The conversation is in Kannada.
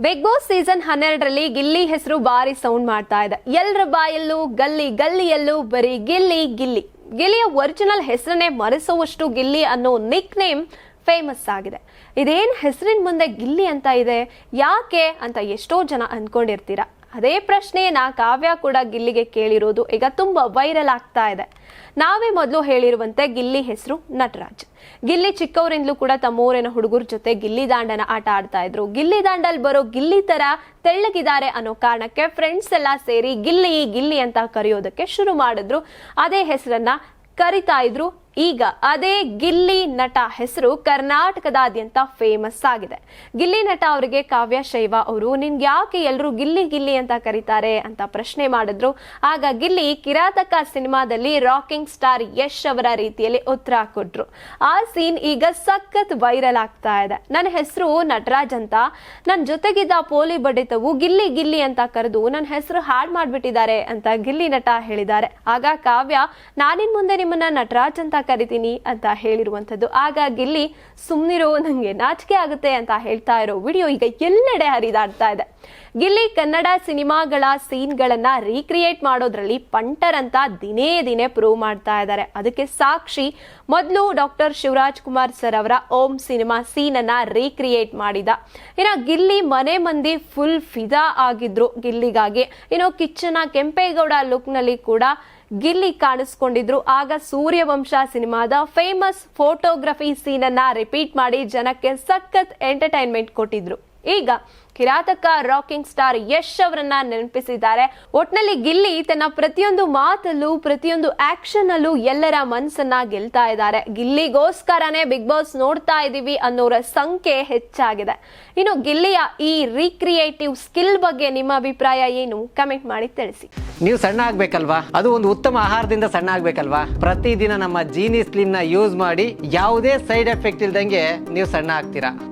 ಬಿಗ್ ಬಾಸ್ ಸೀಸನ್ ಹನ್ನೆರಡರಲ್ಲಿ ಗಿಲ್ಲಿ ಹೆಸರು ಬಾರಿ ಸೌಂಡ್ ಮಾಡ್ತಾ ಇದೆ. ಎಲ್ಲರ ಬಾಯಲ್ಲೂ ಗಲ್ಲಿ ಗಲ್ಲಿಯಲ್ಲೂ ಬರೀ ಗಿಲ್ಲಿ ಗಿಲ್ಲಿ. ಗಿಲ್ಲಿಯ ಒರಿಜಿನಲ್ ಹೆಸರನ್ನೇ ಮರೆಸುವಷ್ಟು ಗಿಲ್ಲಿ ಅನ್ನೋ ನಿಕ್ ನೇಮ್ ಫೇಮಸ್ ಆಗಿದೆ. ಇದೇನು ಹೆಸರಿನ ಮುಂದೆ ಗಿಲ್ಲಿ ಅಂತ ಇದೆ? ಯಾಕೆ ಅಂತ ಎಷ್ಟೋ ಜನ ಅನ್ಕೊಂಡಿರ್ತೀರ. ಅದೇ ಪ್ರಶ್ನೆಯನ್ನ ಕಾವ್ಯ ಕೂಡ ಗಿಲ್ಲಿಗೆ ಕೇಳಿರೋದು ಈಗ ತುಂಬಾ ವೈರಲ್ ಆಗ್ತಾ ಇದೆ. ನಾವೇ ಮೊದಲು ಹೇಳಿರುವಂತೆ ಗಿಲ್ಲಿ ಹೆಸರು ನಟರಾಜ್. ಗಿಲ್ಲಿ ಚಿಕ್ಕವರಿಂದಲೂ ಕೂಡ ತಮ್ಮೂರಿನ ಹುಡುಗರ ಜೊತೆ ಗಿಲ್ಲಿ ದಾಂಡನ ಆಟ ಆಡ್ತಾ ಇದ್ರು. ಗಿಲ್ಲಿ ದಾಂಡಲ್ ಬರೋ ಗಿಲ್ಲಿ ತರ ತೆಳ್ಳಗಿದ್ದಾರೆ ಅನ್ನೋ ಕಾರಣಕ್ಕೆ ಫ್ರೆಂಡ್ಸ್ ಎಲ್ಲ ಸೇರಿ ಗಿಲ್ಲಿ ಗಿಲ್ಲಿ ಅಂತ ಕರೆಯೋದಕ್ಕೆ ಶುರು ಮಾಡಿದ್ರು. ಅದೇ ಹೆಸರನ್ನ ಕರಿತಾ ಇದ್ರು. ಈಗ ಅದೇ ಗಿಲ್ಲಿ ನಟ ಹೆಸರು ಕರ್ನಾಟಕದಾದ್ಯಂತ ಫೇಮಸ್ ಆಗಿದೆ. ಗಿಲ್ಲಿ ನಟ ಅವರಿಗೆ ಕಾವ್ಯ, ಶೈವ ಅವರು, ನಿನ್ಗೆ ಯಾಕೆ ಎಲ್ಲರೂ ಗಿಲ್ಲಿ ಗಿಲ್ಲಿ ಅಂತ ಕರೀತಾರೆ? ಅಂತ ಪ್ರಶ್ನೆ ಮಾಡಿದ್ರು. ಆಗ ಗಿಲ್ಲಿ ಕಿರಾತಕ ಸಿನಿಮಾದಲ್ಲಿ ರಾಕಿಂಗ್ ಸ್ಟಾರ್ ಯಶ್ ಅವರ ರೀತಿಯಲ್ಲಿ ಉತ್ತರ ಕೊಟ್ರು. ಆ ಸೀನ್ ಈಗ ಸಖತ್ ವೈರಲ್ ಆಗ್ತಾ ಇದೆ. ನನ್ನ ಹೆಸರು ನಟರಾಜ್ ಅಂತ. ನನ್ನ ಜೊತೆಗಿದ್ದ ಪೋಲಿ ಬಡಿತವು ಗಿಲ್ಲಿ ಗಿಲ್ಲಿ ಅಂತ ಕರೆದು ನನ್ನ ಹೆಸರು ಹಾಡ್ ಮಾಡ್ಬಿಟ್ಟಿದ್ದಾರೆ ಅಂತ ಗಿಲ್ಲಿ ನಟ ಹೇಳಿದ್ದಾರೆ. ಆಗ ಕಾವ್ಯ, ನಾನಿನ್ ಮುಂದೆ ನಿಮ್ಮನ್ನ ನಟರಾಜ್ ಅಂತ ಕರಿತೀನಿ ಅಂತ ಹೇಳಿರುವಂಥದ್ದು. ಹಾಗಾಗಿ ಇಲ್ಲಿ ಸುಮ್ಮನಿರೋ ನನಗೆ ನಾಚಿಕೆ ಆಗುತ್ತೆ ಅಂತ ಹೇಳ್ತಾ ಇರೋ ವಿಡಿಯೋ ಈಗ ಎಲ್ಲೆಡೆ ಹರಿದಾಡ್ತಾ ಇದೆ. ಗಿಲ್ಲಿ ಕನ್ನಡ ಸಿನಿಮಾಗಳ ಸೀನ್ಗಳನ್ನ ರೀಕ್ರಿಯೇಟ್ ಮಾಡೋದ್ರಲ್ಲಿ ಪಂಟರ್ ಅಂತ ದಿನೇ ದಿನೇ ಪ್ರೂವ್ ಮಾಡ್ತಾ ಇದ್ದಾರೆ. ಅದಕ್ಕೆ ಸಾಕ್ಷಿ ಮೊದಲು ಡಾಕ್ಟರ್ ಶಿವರಾಜ್ ಕುಮಾರ್ ಸರ್ ಅವರ ಓಂ ಸಿನಿಮಾ ಸೀನ್ ಅನ್ನ ರೀಕ್ರಿಯೇಟ್ ಮಾಡಿದ. ಇನ್ನು ಗಿಲ್ಲಿ ಮನೆ ಮಂದಿ ಫುಲ್ ಫಿದಾ ಆಗಿದ್ರು. ಗಿಲ್ಲಿಗಾಗಿ ಇನ್ನು ಕಿಚ್ಚನ ಕೆಂಪೇಗೌಡ ಲುಕ್ನಲ್ಲಿ ಕೂಡ ಗಿಲ್ಲಿ ಕಾಣಿಸ್ಕೊಂಡಿದ್ರು. ಆಗ ಸೂರ್ಯವಂಶ ಸಿನಿಮಾದ ಫೇಮಸ್ ಫೋಟೋಗ್ರಫಿ ಸೀನ್ ಅನ್ನ ರಿಪೀಟ್ ಮಾಡಿ ಜನಕ್ಕೆ ಸಖತ್ ಎಂಟರ್ಟೈನ್ಮೆಂಟ್ ಕೊಟ್ಟಿದ್ರು. ಈಗ ಕಿರಾತಕ ರಾಕಿಂಗ್ ಸ್ಟಾರ್ ಯಶ್ ಅವರನ್ನ ನೆನಪಿಸಿದ್ದಾರೆ. ಒಟ್ನಲ್ಲಿ ಗಿಲ್ಲಿ ತನ್ನ ಪ್ರತಿಯೊಂದು ಮಾತಲ್ಲೂ, ಪ್ರತಿಯೊಂದು ಆಕ್ಷನ್ ಅಲ್ಲೂ ಎಲ್ಲರ ಮನಸ್ಸನ್ನ ಗೆಲ್ತಾ ಇದ್ದಾರೆ. ಗಿಲ್ಲಿಗೋಸ್ಕರನೇ ಬಿಗ್ ಬಾಸ್ ನೋಡ್ತಾ ಇದೀವಿ ಅನ್ನೋರ ಸಂಖ್ಯೆ ಹೆಚ್ಚಾಗಿದೆ. ಇನ್ನು ಗಿಲ್ಲಿಯ ಈ ರೀಕ್ರಿಯೇಟಿವ್ ಸ್ಕಿಲ್ ಬಗ್ಗೆ ನಿಮ್ಮ ಅಭಿಪ್ರಾಯ ಏನು? ಕಮೆಂಟ್ ಮಾಡಿ ತಿಳಿಸಿ. ನೀವು ಸಣ್ಣ ಆಗ್ಬೇಕಲ್ವಾ? ಅದು ಒಂದು ಉತ್ತಮ ಆಹಾರದಿಂದ ಸಣ್ಣ ಆಗ್ಬೇಕಲ್ವಾ? ಪ್ರತಿದಿನ ನಮ್ಮ ಜೀನಿ ಸ್ಲಿಮ್ನ ಯೂಸ್ ಮಾಡಿ ಯಾವುದೇ ಸೈಡ್ ಎಫೆಕ್ಟ್ ಇಲ್ದಂಗೆ ನೀವು ಸಣ್ಣ ಆಗ್ತೀರಾ?